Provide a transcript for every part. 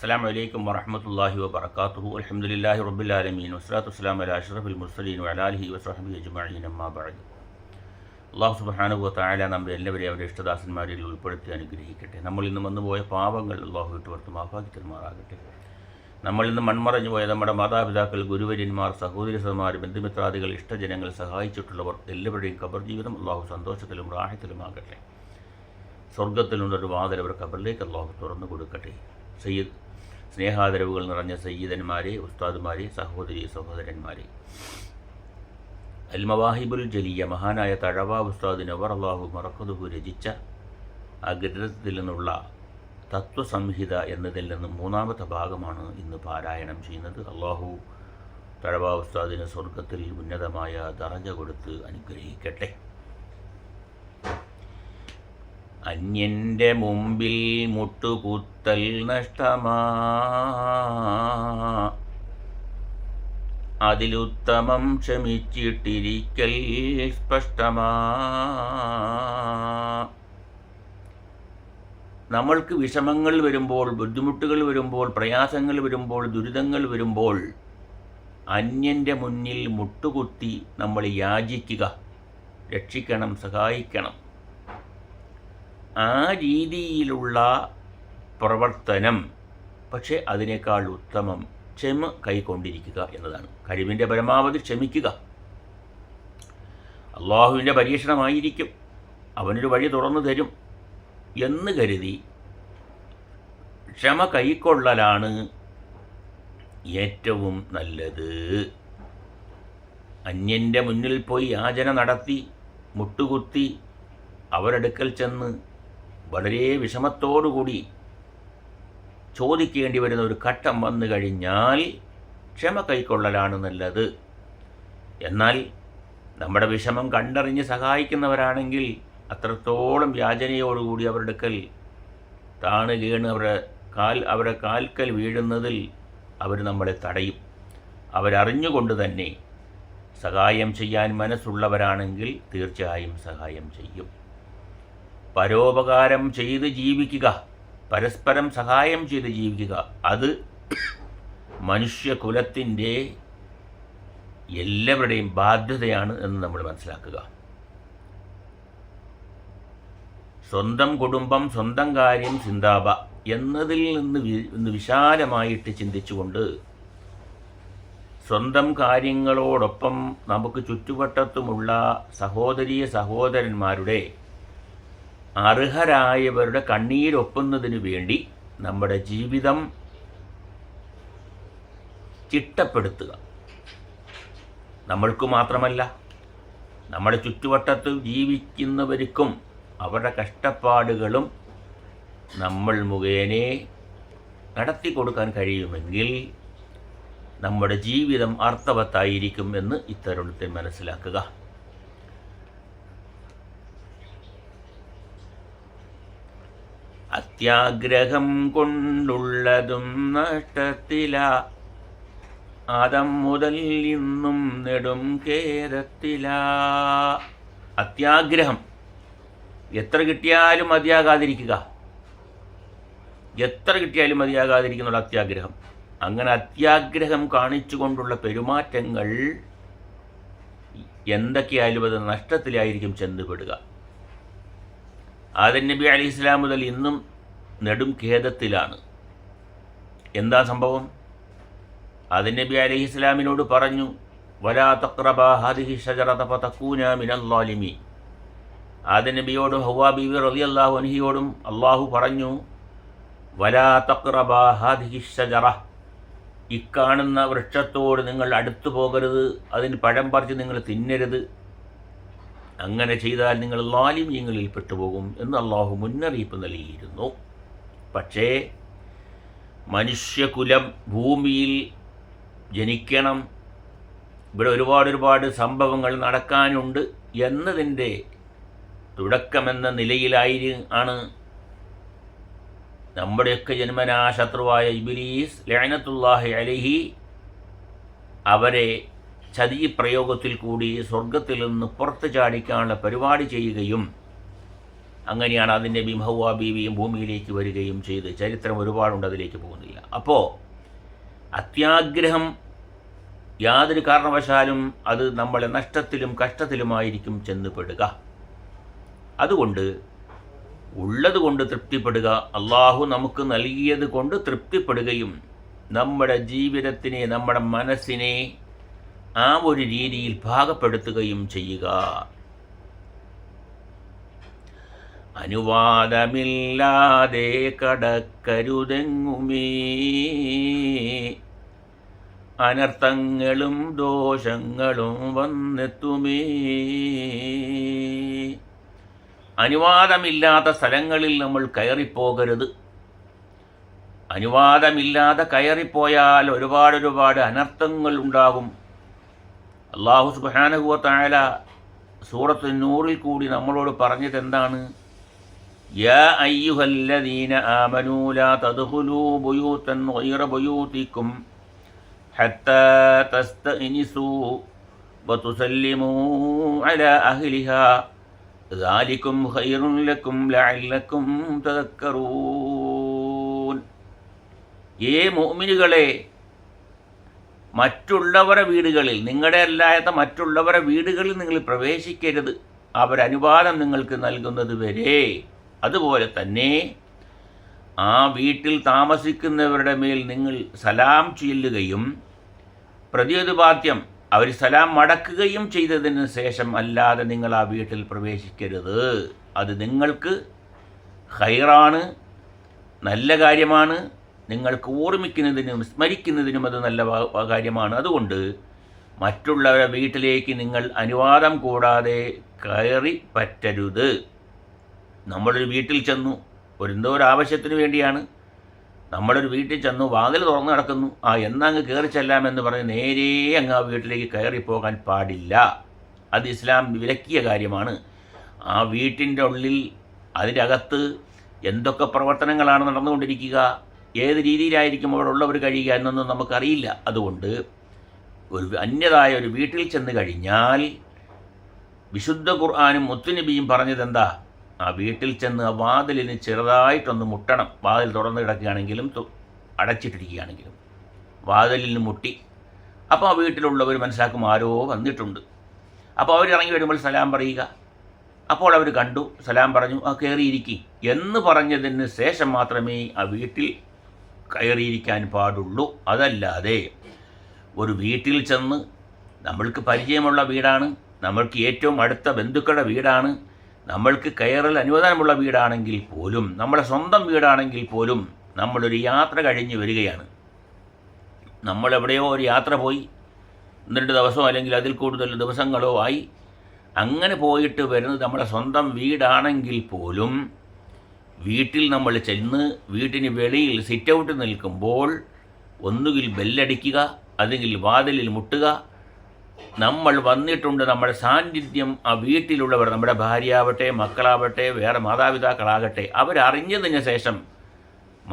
അസ്സാം വലൈക്കും വറഹമത്തല്ലാഹി വബർക്കാത്തുഹു അലഹമുല്ലാഹി റബ്ബുലാലമീൻ വസ്ലാത്തു വസ്സലാം അല അഷ്റഫുൽ മുർസലീൻ വലാലിഹി വസ്ഹബി അജ്മഈൻ. അമ്മാ ബഅദ്. അള്ളാഹു സുബ്ഹാനഹു വതആല നമ്മെ എല്ലാവരെയും അവരുടെ ഇഷ്ടദാസന്മാരിൽ ഉൾപ്പെടുത്തി അനുഗ്രഹിക്കട്ടെ. നമ്മൾ ഇന്ന് വന്നുപോയ പാപങ്ങൾ അള്ളാഹു വിട്ടുവർത്ത് മാഫാക്കി തരുമാറാകട്ടെ. നമ്മൾ ഇന്ന് മൺമറഞ്ഞു പോയ നമ്മുടെ മാതാപിതാക്കൾ ഗുരുവര്യന്മാർ സഹോദരിസന്മാർ ബന്ധുമിത്രാദികൾ ഇഷ്ടജനങ്ങൾ സഹായിച്ചിട്ടുള്ളവർ എല്ലാവരുടെയും കബർ ജീവിതം അള്ളാഹു സന്തോഷത്തിലും റാഹത്തിലുമാകട്ടെ. സ്വർഗത്തിലുള്ളൊരു വാതിൽ അവർ കബറിലേക്ക് അള്ളാഹു തുറന്നു കൊടുക്കട്ടെ. സയ്യിദ് സ്നേഹാദരവുകൾ നിറഞ്ഞ സയ്യിദന്മാരെ ഉസ്താദുമാരെ സഹോദരി സഹോദരന്മാരെ. അൽമവാഹിബുൽ ജലിയ മഹാനായ തഴവ ഉസ്താദിന് അള്ളാഹു മറക്കതുഹു രചിച്ച ആ ഗ്രന്ഥത്തിൽ നിന്നുള്ള തത്വസംഹിത എന്നതിൽ നിന്ന് മൂന്നാമത്തെ ഭാഗമാണ് ഇന്ന് പാരായണം ചെയ്യുന്നത്. അള്ളാഹു തഴവ ഉസ്താദിന് സ്വർഗത്തിൽ ഉന്നതമായ ദറജ കൊടുത്ത് അനുഗ്രഹിക്കട്ടെ. അന്യന്റെ മുമ്പിൽ മുട്ടുകുത്തൽ നഷ്ടമാ. അതിലുത്തമം ക്ഷമിച്ചിട്ടിരിക്കൽ സ്പഷ്ടമാ. നമ്മൾക്ക് വിഷമങ്ങൾ വരുമ്പോൾ ബുദ്ധിമുട്ടുകൾ വരുമ്പോൾ പ്രയാസങ്ങൾ വരുമ്പോൾ ദുരിതങ്ങൾ വരുമ്പോൾ അന്യന്റെ മുന്നിൽ മുട്ടുകുത്തി നമ്മൾ യാചിക്കുക രക്ഷിക്കണം സഹായിക്കണം. ആ രീതിയിലുള്ള പ്രവർത്തനം പക്ഷേ അതിനേക്കാൾ ഉത്തമം ക്ഷമ കൈക്കൊണ്ടിരിക്കുക എന്നതാണ്. കഴിവിന്റെ പരമാവധി ക്ഷമിക്കുക. അള്ളാഹുവിന്റെ പരീക്ഷണമായിരിക്കും. അവനൊരു വഴി തുറന്നു തരും എന്ന് കരുതി ക്ഷമ കൈക്കൊള്ളലാണ് ഏറ്റവും നല്ലത്. അന്യന്റെ മുന്നിൽ പോയി യാചന നടത്തി മുട്ടുകുത്തി അവരടുക്കൽ ചെന്ന് വളരെ വിഷമത്തോടുകൂടി ചോദിക്കേണ്ടി വരുന്ന ഒരു ഘട്ടം വന്നു കഴിഞ്ഞാൽ ക്ഷമ കൈക്കൊള്ളലാണ് നല്ലത്. എന്നാൽ നമ്മുടെ വിഷമം കണ്ടറിഞ്ഞ് സഹായിക്കുന്നവരാണെങ്കിൽ അത്രത്തോളം യാചനയോടുകൂടി അവരുടെ കൽ താണ് അവരുടെ കാൽ അവരുടെ കാൽക്കൽ വീഴുന്നതിൽ അവർ നമ്മളെ തടയും. അവരറിഞ്ഞുകൊണ്ട് തന്നെ സഹായം ചെയ്യാൻ മനസ്സുള്ളവരാണെങ്കിൽ തീർച്ചയായും സഹായം ചെയ്യും. പരോപകാരം ചെയ്ത് ജീവിക്കുക പരസ്പരം സഹായം ചെയ്ത് ജീവിക്കുക അത് മനുഷ്യകുലത്തിന്റെ എല്ലാവരുടെയും ബാധ്യതയാണ് എന്ന് നമ്മൾ മനസ്സിലാക്കുക. സ്വന്തം കുടുംബം സ്വന്തം കാര്യം ചിന്താപ എന്നതിൽ നിന്ന് വിശാലമായിട്ട് ചിന്തിച്ചുകൊണ്ട് സ്വന്തം കാര്യങ്ങളോടൊപ്പം നമുക്ക് ചുറ്റുവട്ടത്തുമുള്ള സഹോദരീ സഹോദരന്മാരുടെ അർഹരായവരുടെ കണ്ണീരൊപ്പുന്നതിനു വേണ്ടി നമ്മുടെ ജീവിതം ചിട്ടപ്പെടുത്തുക. നമ്മൾക്ക് മാത്രമല്ല നമ്മുടെ ചുറ്റുവട്ടത്ത് ജീവിക്കുന്നവർക്കും അവരുടെ കഷ്ടപ്പാടുകളും നമ്മൾ മുഖേനെ നടത്തി കൊടുക്കാൻ കഴിയുമെങ്കിൽ നമ്മുടെ ജീവിതം അർത്ഥവത്തായിരിക്കും എന്ന് ഇത്തരത്തിൽ മനസ്സിലാക്കുക. അത്യാഗ്രഹം കൊണ്ടുള്ളതും നഷ്ടത്തില. ആദം മുതൽ ഇന്നും നെടും ഖേദത്തില. അത്യാഗ്രഹം. എത്ര കിട്ടിയാലും മതിയാകാതിരിക്കുക. എത്ര കിട്ടിയാലും മതിയാകാതിരിക്കുന്നുള്ള അത്യാഗ്രഹം. അങ്ങനെ അത്യാഗ്രഹം കാണിച്ചുകൊണ്ടുള്ള പെരുമാറ്റങ്ങൾ എന്തൊക്കെയായാലും അത് നഷ്ടത്തിലായിരിക്കും ചെന്നുപെടുക. ആദൻ നബി അലി ഇസ്ലാം മുതൽ ഇന്നും നെടും ഖേദത്തിലാണ്. എന്താ സംഭവം? ആദൻ നബി അലി ഇസ്ലാമിനോട് പറഞ്ഞു വലാ തക്രബ ഹാദിഹി ഷജറത ഫതക്കൂന മിനല്ലാലിമീൻ ആദൻ നബിയോടും ഹവാ ബീവി റബി അള്ളാഹു അൻഹിയോടും അള്ളാഹു പറഞ്ഞു വലാ തക്രബ ഹാദിഹി ഷജറ ഇക്കാണുന്ന വൃക്ഷത്തോട് നിങ്ങൾ അടുത്തു പോകരുത് അതിന് പഴം പറിച്ച് നിങ്ങൾ തിന്നരുത്. അങ്ങനെ ചെയ്താൽ നിങ്ങൾ ലാലിമ്യങ്ങളിൽ പെട്ടുപോകും എന്ന് അള്ളാഹു മുന്നറിയിപ്പ് നൽകിയിരുന്നു. പക്ഷേ മനുഷ്യകുലം ഭൂമിയിൽ ജനിക്കണം. ഇവിടെ ഒരുപാട് ഒരുപാട് സംഭവങ്ങൾ നടക്കാനുണ്ട് എന്നതിന്റെ തുടക്കമെന്ന നിലയിലായി ആണ് നമ്മുടെയൊക്കെ ജന്മനാ ശത്രുവായ ഇബിലീസ് ലൈനത്തുല്ലാഹി അലിഹി അവരെ ചതി പ്രയോഗത്തിൽ കൂടി സ്വർഗത്തിൽ നിന്ന് പുറത്ത് ചാടിക്കാനുള്ള പരിപാടി ചെയ്യുകയും അങ്ങനെയാണ് അതിന്റെ ബിംഹവ ബീവിയും ഭൂമിയിലേക്ക് വരികയും ചെയ്ത് ചരിത്രം ഒരുപാടുണ്ട് അതിലേക്ക് പോകുന്നില്ല. അപ്പോൾ അത്യാഗ്രഹം യാതൊരു കാരണവശാലും അത് നമ്മളെ നഷ്ടത്തിലും കഷ്ടത്തിലുമായിരിക്കും ചെന്നുപെടുക. അതുകൊണ്ട് ഉള്ളത് കൊണ്ട് തൃപ്തിപ്പെടുക അള്ളാഹു നമുക്ക് നൽകിയത് കൊണ്ട് തൃപ്തിപ്പെടുകയും നമ്മുടെ ജീവിതത്തിനെ നമ്മുടെ മനസ്സിനെ ആ ഒരു രീതിയിൽ ഭാഗപ്പെടുത്തുകയും ചെയ്യുക. അനുവാദമില്ലാതെ കടക്കരുതെങ്ങുമേ? അനർത്ഥങ്ങളും ദോഷങ്ങളും വന്നെത്തുമേ? അനുവാദമില്ലാത്ത സ്ഥലങ്ങളിൽ നമ്മൾ കയറിപ്പോകരുത്. അനുവാദമില്ലാതെ കയറിപ്പോയാൽ ഒരുപാട് ഒരുപാട് അനർത്ഥങ്ങൾ ഉണ്ടാകും അള്ളാഹു സുബാനുഭവത്തായ സൂറത്ത് നൂറിൽ കൂടി നമ്മളോട് പറഞ്ഞത് എന്താണ് യാ അയ്യുഹല്ലദീന ആമനൂ ലാ തദ്ഖുലൂ ബുയൂതൻ ഗൈറ ബുയൂതിക്കും ഹത്താ തസ്തഇനിസൂ വതുസല്ലിമൂ അലാ അഹ്ലിഹാ ذلكم خير لكم لعلكم تذكرون ഏ മുഅ്മിനുകളെ മറ്റുള്ളവരുടെ വീടുകളിൽ നിങ്ങളുടെ അല്ലാത്ത മറ്റുള്ളവരുടെ വീടുകളിൽ നിങ്ങൾ പ്രവേശിക്കരുത്. അവരനുവാദം നിങ്ങൾക്ക് നൽകുന്നത് വരെ. അതുപോലെ തന്നെ ആ വീട്ടിൽ താമസിക്കുന്നവരുടെ മേൽ നിങ്ങൾ സലാം ചൊല്ലുകയും പ്രതിയുപാദ്യം അവർ സലാം മടക്കുകയും ചെയ്തതിന് ശേഷം അല്ലാതെ നിങ്ങൾ ആ വീട്ടിൽ പ്രവേശിക്കരുത്. അത് നിങ്ങൾക്ക് ഹൈറാണ് നല്ല കാര്യമാണ്. നിങ്ങൾക്ക് ഓർമ്മിക്കുന്നതിനും സ്മരിക്കുന്നതിനും അത് നല്ല കാര്യമാണ്. അതുകൊണ്ട് മറ്റുള്ളവരുടെ വീട്ടിലേക്ക് നിങ്ങൾ അനുവാദം കൂടാതെ കയറി പറ്റരുത്. നമ്മളൊരു വീട്ടിൽ ചെന്നു ഒരു എന്തോ ഒരു ആവശ്യത്തിന് വേണ്ടിയാണ്. നമ്മളൊരു വീട്ടിൽ ചെന്നു വാതിൽ തുറന്നു കിടക്കുന്നു ആ എന്നങ്ങ് കയറി ചെല്ലാമെന്ന് പറഞ്ഞ് നേരെ അങ്ങ് ആ വീട്ടിലേക്ക് കയറിപ്പോകാൻ പാടില്ല. അത് ഇസ്ലാം വിലക്കിയ കാര്യമാണ്. ആ വീട്ടിന്റെ ഉള്ളിൽ അതിന്റെ അകത്ത് എന്തൊക്കെ പ്രവർത്തനങ്ങളാണ് നടന്നുകൊണ്ടിരിക്കുക? ഏത് രീതിയിലായിരിക്കും അവിടെ ഉള്ളവർ കഴിയുക എന്നൊന്നും നമുക്കറിയില്ല. അതുകൊണ്ട് ഒരു അന്യതായ ഒരു വീട്ടിൽ ചെന്ന് കഴിഞ്ഞാൽ വിശുദ്ധ ഖുർആാനും മുത്തുനബിയും പറഞ്ഞതെന്താ? ആ വീട്ടിൽ ചെന്ന് ആ വാതിലിന് ചെറുതായിട്ടൊന്ന് മുട്ടണം. വാതിൽ തുറന്ന് കിടക്കുകയാണെങ്കിലും അടച്ചിട്ടിരിക്കുകയാണെങ്കിലും. വാതിലിന് മുട്ടി. അപ്പോൾ ആ വീട്ടിലുള്ളവർ മനസ്സിലാക്കും ആരോ വന്നിട്ടുണ്ട്. അപ്പോൾ അവർ ഇറങ്ങി വരുമ്പോൾ സലാം പറയുക. അപ്പോൾ അവർ കണ്ടു. സലാം പറഞ്ഞു ആ കയറിയിരിക്കി എന്ന് പറഞ്ഞതിന് ശേഷം മാത്രമേ ആ വീട്ടിൽ കയറിയിരിക്കാൻ പാടുള്ളൂ. അതല്ലാതെ ഒരു വീട്ടിൽ ചെന്ന് നമ്മൾക്ക് പരിചയമുള്ള വീടാണ് നമ്മൾക്ക് ഏറ്റവും അടുത്ത ബന്ധുക്കളുടെ വീടാണ് നമ്മൾക്ക് കയറൽ അനുവദനമുള്ള വീടാണെങ്കിൽ പോലും നമ്മുടെ സ്വന്തം വീടാണെങ്കിൽ പോലും നമ്മളൊരു യാത്ര കഴിഞ്ഞ് വരികയാണ്. നമ്മളെവിടെയോ ഒരു യാത്ര പോയി രണ്ട് ദിവസമോ അല്ലെങ്കിൽ അതിൽ കൂടുതൽ ദിവസങ്ങളോ ആയി അങ്ങനെ പോയിട്ട് വരുന്നത് നമ്മുടെ സ്വന്തം വീടാണെങ്കിൽ പോലും വീട്ടിൽ നമ്മൾ ചെന്ന് വീട്ടിന് വെളിയിൽ സിറ്റ് ഔട്ട് നിൽക്കുമ്പോൾ ഒന്നുകിൽ ബെല്ലടിക്കുക അല്ലെങ്കിൽ വാതിലിൽ മുട്ടുക. നമ്മൾ വന്നിട്ടുണ്ട് നമ്മുടെ സാന്നിധ്യം ആ വീട്ടിലുള്ളവർ നമ്മുടെ ഭാര്യയാവട്ടെ മക്കളാവട്ടെ വേറെ മാതാപിതാക്കളാകട്ടെ അവരറിഞ്ഞതിന് ശേഷം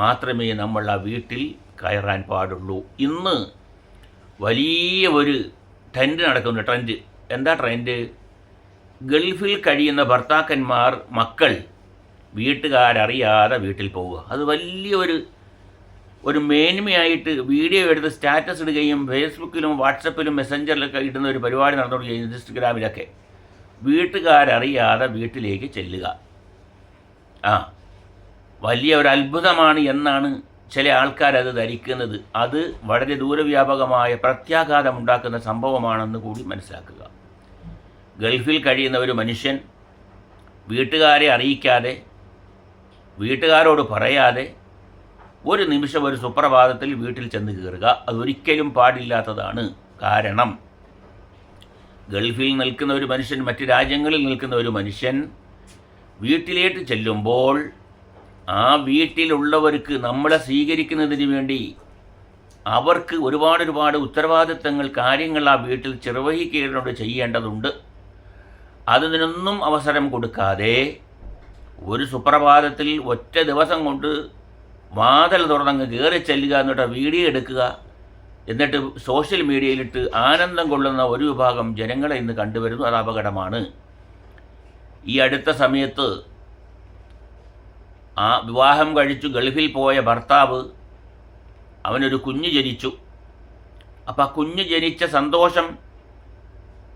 മാത്രമേ നമ്മൾ ആ വീട്ടിൽ കയറാൻ പാടുള്ളൂ. ഇന്ന് വലിയ ഒരു ട്രെൻഡ് നടക്കുന്നു ട്രെൻഡ് എന്താ ട്രെൻഡ് ഗൾഫിൽ കഴിയുന്ന ഭർത്താക്കന്മാർ മക്കൾ വീട്ടുകാരറിയാതെ വീട്ടിൽ പോവുക. അത് വലിയൊരു ഒരു മേന്മയായിട്ട് വീഡിയോ എടുത്ത് സ്റ്റാറ്റസ് ഇടുകയും ഫേസ്ബുക്കിലും വാട്സപ്പിലും മെസ്സഞ്ചറിലൊക്കെ ഇടുന്ന ഒരു പരിപാടി നടന്നുകൊണ്ടിരിക്കുകയും ഇൻസ്റ്റഗ്രാമിലൊക്കെ. വീട്ടുകാരറിയാതെ വീട്ടിലേക്ക് ചെല്ലുക. ആ വലിയ ഒരു അത്ഭുതമാണ് എന്നാണ് ചില ആൾക്കാരത് ധരിക്കുന്നത്. അത് വളരെ ദൂരവ്യാപകമായ പ്രത്യാഘാതമുണ്ടാക്കുന്ന സംഭവമാണെന്ന് കൂടി മനസ്സിലാക്കുക. ഗൾഫിൽ കഴിയുന്ന ഒരു മനുഷ്യൻ വീട്ടുകാരെ അറിയിക്കാതെ വീട്ടുകാരോട് പറയാതെ ഒരു നിമിഷം ഒരു സുപ്രഭാതത്തിൽ വീട്ടിൽ ചെന്ന് കയറുക അതൊരിക്കലും പാടില്ലാത്തതാണ് കാരണം. ഗൾഫിൽ നിൽക്കുന്ന ഒരു മനുഷ്യൻ മറ്റ് രാജ്യങ്ങളിൽ നിൽക്കുന്ന ഒരു മനുഷ്യൻ വീട്ടിലേക്ക് ചെല്ലുമ്പോൾ ആ വീട്ടിലുള്ളവർക്ക് നമ്മളെ സ്വീകരിക്കുന്നതിന് വേണ്ടി അവർക്ക് ഒരുപാട് ഒരുപാട് ഉത്തരവാദിത്തങ്ങൾ കാര്യങ്ങൾ ആ വീട്ടിൽ ചിർവഹിക്കേണ്ടത് ചെയ്യേണ്ടതുണ്ട്. അതിനൊന്നും അവസരം കൊടുക്കാതെ ഒരു സുപ്രഭാതത്തിൽ ഒറ്റ ദിവസം കൊണ്ട് വാതിൽ തുറന്നങ്ങ് കയറി ചെല്ലുക എന്നിട്ട് വീഡിയോ എടുക്കുക എന്നിട്ട് സോഷ്യൽ മീഡിയയിലിട്ട് ആനന്ദം കൊള്ളുന്ന ഒരു വിഭാഗം ജനങ്ങളെ ഇന്ന് കണ്ടുവരുന്നു. അത് അപകടമാണ്. ഈ അടുത്ത സമയത്ത് ആ വിവാഹം കഴിച്ചു ഗൾഫിൽ പോയ ഭർത്താവ് അവനൊരു കുഞ്ഞ് ജനിച്ചു. അപ്പം ആ കുഞ്ഞ് ജനിച്ച സന്തോഷം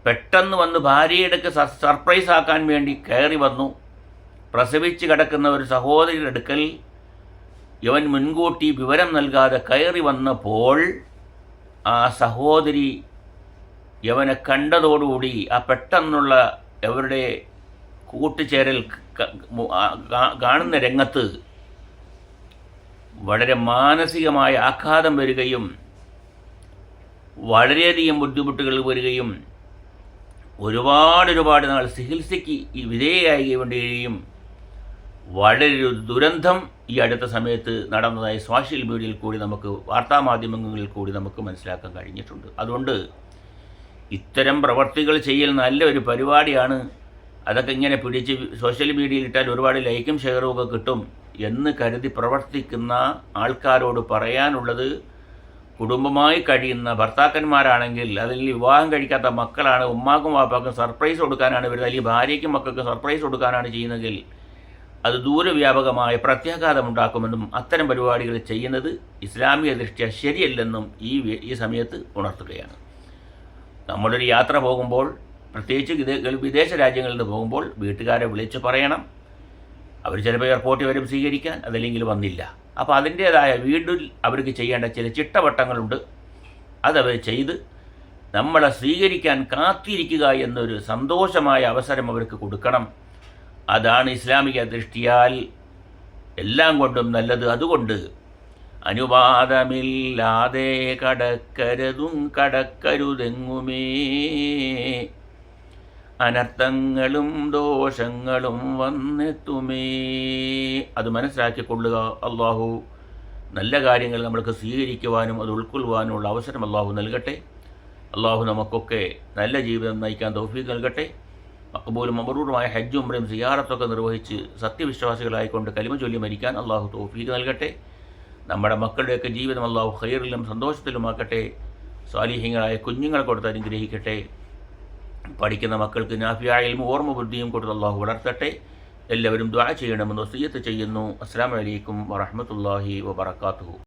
പെട്ടെന്ന് വന്ന് ഭാര്യയുടെ സർപ്രൈസ് ആക്കാൻ വേണ്ടി കയറി വന്നു. പ്രസവിച്ച് കിടക്കുന്ന ഒരു സഹോദരിയുടെ അടുക്കൽ ഇവൻ മുൻകൂട്ടി വിവരം നൽകാതെ കയറി വന്നപ്പോൾ ആ സഹോദരി യവനെ കണ്ടതോടുകൂടി ആ പെട്ടെന്നുള്ള അവരുടെ കൂട്ടുചേരൽ കാണുന്ന രംഗത്ത് വളരെ മാനസികമായ ആഘാതം വരികയും വളരെയധികം ബുദ്ധിമുട്ടുകൾ വരികയും ഒരുപാട് ഒരുപാട് നാൾ ചികിത്സയ്ക്ക് വിധേയയായി വേണ്ടിയും വളരെ ദുരന്തം ഈ അടുത്ത സമയത്ത് നടന്നതായി സോഷ്യൽ മീഡിയയിൽ കൂടി നമുക്ക് വാർത്താമാധ്യമങ്ങളിൽ കൂടി നമുക്ക് മനസ്സിലാക്കാൻ കഴിഞ്ഞിട്ടുണ്ട്. അതുകൊണ്ട് ഇത്തരം പ്രവർത്തികൾ ചെയ്യൽ നല്ലൊരു പരിപാടിയാണ്. അതൊക്കെ ഇങ്ങനെ പിടിച്ച് സോഷ്യൽ മീഡിയയിൽ ഇട്ടാൽ ഒരുപാട് ലൈക്കും ഷെയറും ഒക്കെ കിട്ടും എന്ന് കരുതി പ്രവർത്തിക്കുന്ന ആൾക്കാരോട് പറയാനുള്ളത് കുടുംബമായി കഴിയുന്ന ഭർത്താക്കന്മാരാണെങ്കിൽ അതിൽ വിവാഹം കഴിക്കാത്ത മക്കളാണ് ഉമ്മാക്കും വാപ്പാക്കും സർപ്രൈസ് കൊടുക്കാനാണ് വരുന്നത് അല്ലെങ്കിൽ ഭാര്യയ്ക്കും മക്കൾക്ക് സർപ്രൈസ് കൊടുക്കാനാണ് ചെയ്യുന്നതെങ്കിൽ അത് ദൂരവ്യാപകമായ പ്രത്യാഘാതമുണ്ടാക്കുമെന്നും അത്തരം പരിപാടികൾ ചെയ്യുന്നത് ഇസ്ലാമിക ദൃഷ്ട്യ ശരിയല്ലെന്നും ഈ ഈ സമയത്ത് ഉണർത്തുകയാണ്. നമ്മളൊരു യാത്ര പോകുമ്പോൾ പ്രത്യേകിച്ച് വിദേശ രാജ്യങ്ങളിൽ നിന്ന് പോകുമ്പോൾ വീട്ടുകാരെ വിളിച്ച് പറയണം. അവർ ചിലപ്പോൾ എയർപോർട്ടിൽ വരും സ്വീകരിക്കാൻ അതല്ലെങ്കിൽ വന്നില്ല. അപ്പോൾ അതിന്റേതായ വീട്ടിൽ അവർക്ക് ചെയ്യേണ്ട ചില ചിട്ടവട്ടങ്ങളുണ്ട്. അതവർ ചെയ്ത് നമ്മളെ സ്വീകരിക്കാൻ കാത്തിരിക്കുക എന്നൊരു സന്തോഷമായ അവസരം അവർക്ക് കൊടുക്കണം. അതാണ് ഇസ്ലാമിക ദൃഷ്ടിയാൽ എല്ലാം കൊണ്ടും നല്ലത് അതുകൊണ്ട് അനുവാദമില്ലാതെ കടക്കരുതും കടക്കരുതെങ്ങുമേ? അനർത്ഥങ്ങളും ദോഷങ്ങളും വന്നെത്തുമേ? അത് മനസ്സിലാക്കിക്കൊള്ളുക. അള്ളാഹു നല്ല കാര്യങ്ങൾ നമ്മൾക്ക് സ്വീകരിക്കുവാനും അത് ഉൾക്കൊള്ളുവാനുമുള്ള അവസരം അള്ളാഹു നൽകട്ടെ. അള്ളാഹു നമുക്കൊക്കെ നല്ല ജീവിതം നയിക്കാൻ തൗഫീഖ് നൽകട്ടെ. മക്കബൂലും മബറൂറുമായ ഹജ്ജ് ഉംറയും സിയാറത്തൊക്കെ നിർവഹിച്ച് സത്യവിശ്വാസികളായിക്കൊണ്ട് കലിമ ചൊല്ലി മരിക്കാൻ അള്ളാഹു തോഫീക്ക് നൽകട്ടെ. നമ്മുടെ മക്കളുടെയൊക്കെ ജീവിതം അള്ളാഹു ഹൈറിലും സന്തോഷത്തിലുമാക്കട്ടെ. സ്വാലിഹ്യങ്ങളായ കുഞ്ഞുങ്ങളെ കൊടുത്ത് അനുഗ്രഹിക്കട്ടെ. പഠിക്കുന്ന മക്കൾക്ക് നാഫിയായാലും ഓർമ്മ ബുദ്ധിയും കൊടുത്ത് അള്ളാഹു വളർത്തട്ടെ. എല്ലാവരും ദ്വാ ചെയ്യണമെന്ന് വസീയത്ത് ചെയ്യുന്നു. അസ്സാം വലൈക്കും വറഹമത്തല്ലാഹി വബർക്കാത്തു